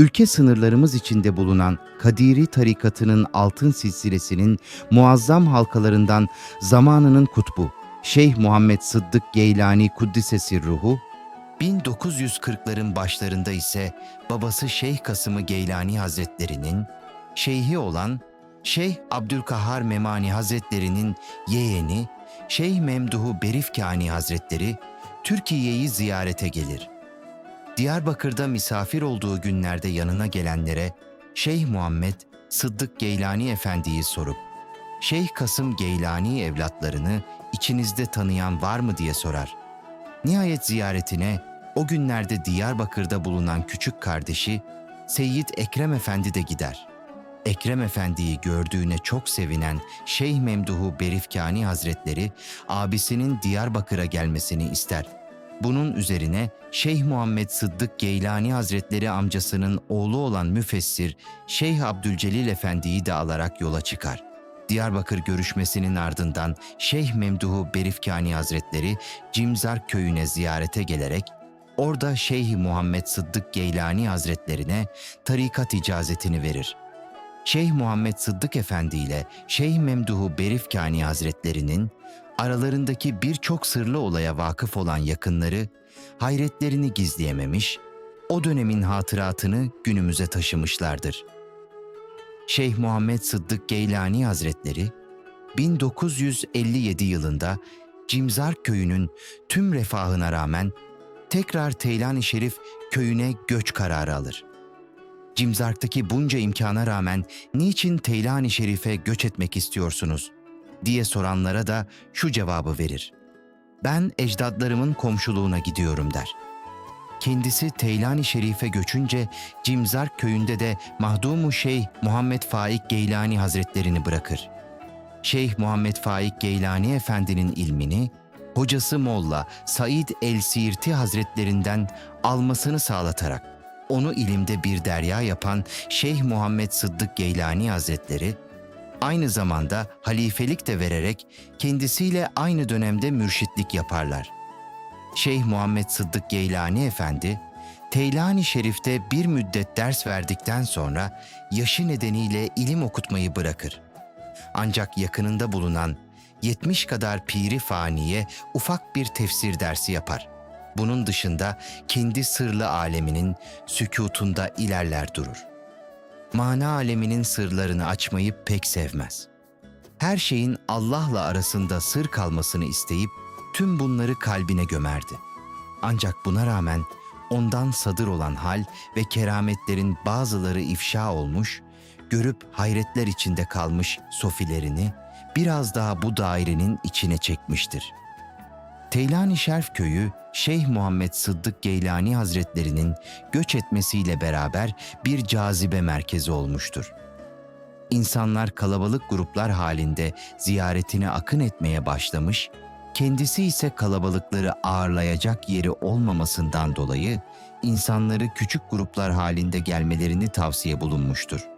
ülke sınırlarımız içinde bulunan Kadiri tarikatının altın silsilesinin muazzam halkalarından zamanının kutbu Şeyh Muhammed Sıddık Geylani Kuddisesi ruhu 1940'ların başlarında ise babası Şeyh Kasım'ı Geylani Hazretleri'nin, şeyhi olan Şeyh Abdülkahar Memani Hazretleri'nin yeğeni Şeyh Memduhu Berifkani Hazretleri Türkiye'yi ziyarete gelir. Diyarbakır'da misafir olduğu günlerde yanına gelenlere Şeyh Muhammed Sıddık Geylani Efendi'yi sorup Şeyh Kasım Geylani evlatlarını içinizde tanıyan var mı diye sorar. Nihayet ziyaretine o günlerde Diyarbakır'da bulunan küçük kardeşi Seyyid Ekrem Efendi de gider. Ekrem Efendi'yi gördüğüne çok sevinen Şeyh Memduhu Berifkani Hazretleri abisinin Diyarbakır'a gelmesini ister. Bunun üzerine Şeyh Muhammed Sıddık Geylani Hazretleri amcasının oğlu olan müfessir Şeyh Abdülcelil Efendi'yi de alarak yola çıkar. Diyarbakır görüşmesinin ardından Şeyh Memduhu Berifkani Hazretleri Cimzar köyüne ziyarete gelerek orada Şeyh Muhammed Sıddık Geylani Hazretlerine tarikat icazetini verir. Şeyh Muhammed Sıddık Efendi ile Şeyh Memduhu Berifkani Hazretlerinin aralarındaki birçok sırlı olaya vakıf olan yakınları hayretlerini gizleyememiş, o dönemin hatıratını günümüze taşımışlardır. Şeyh Muhammed Sıddık Geylani Hazretleri 1957 yılında Cimzar köyünün tüm refahına rağmen tekrar Teylani Şerif köyüne göç kararı alır. Cimzark'taki bunca imkana rağmen niçin Teylani Şerif'e göç etmek istiyorsunuz diye soranlara da şu cevabı verir. Ben ecdadlarımın komşuluğuna gidiyorum der. Kendisi Teylani Şerif'e göçünce Cimzark köyünde de mahdumu Şeyh Muhammed Faik Geylani Hazretlerini bırakır. Şeyh Muhammed Faik Geylani Efendi'nin ilmini hocası Molla Said el-Siirti Hazretlerinden almasını sağlatarak onu ilimde bir derya yapan Şeyh Muhammed Sıddık Geylani Hazretleri aynı zamanda halifelik de vererek kendisiyle aynı dönemde mürşitlik yaparlar. Şeyh Muhammed Sıddık Geylani Efendi, Teylani Şerif'te bir müddet ders verdikten sonra yaşı nedeniyle ilim okutmayı bırakır. Ancak yakınında bulunan 70 kadar piri faniye ufak bir tefsir dersi yapar. Bunun dışında kendi sırlı aleminin sükutunda ilerler durur. Mana aleminin sırlarını açmayı pek sevmez. Her şeyin Allah'la arasında sır kalmasını isteyip tüm bunları kalbine gömerdi. Ancak buna rağmen ondan sadır olan hal ve kerametlerin bazıları ifşa olmuş, görüp hayretler içinde kalmış sofilerini biraz daha bu dairenin içine çekmiştir. Teylani Şerf köyü Şeyh Muhammed Sıddık Geylani Hazretlerinin göç etmesiyle beraber bir cazibe merkezi olmuştur. İnsanlar kalabalık gruplar halinde ziyaretine akın etmeye başlamış, kendisi ise kalabalıkları ağırlayacak yeri olmamasından dolayı insanları küçük gruplar halinde gelmelerini tavsiye bulunmuştur.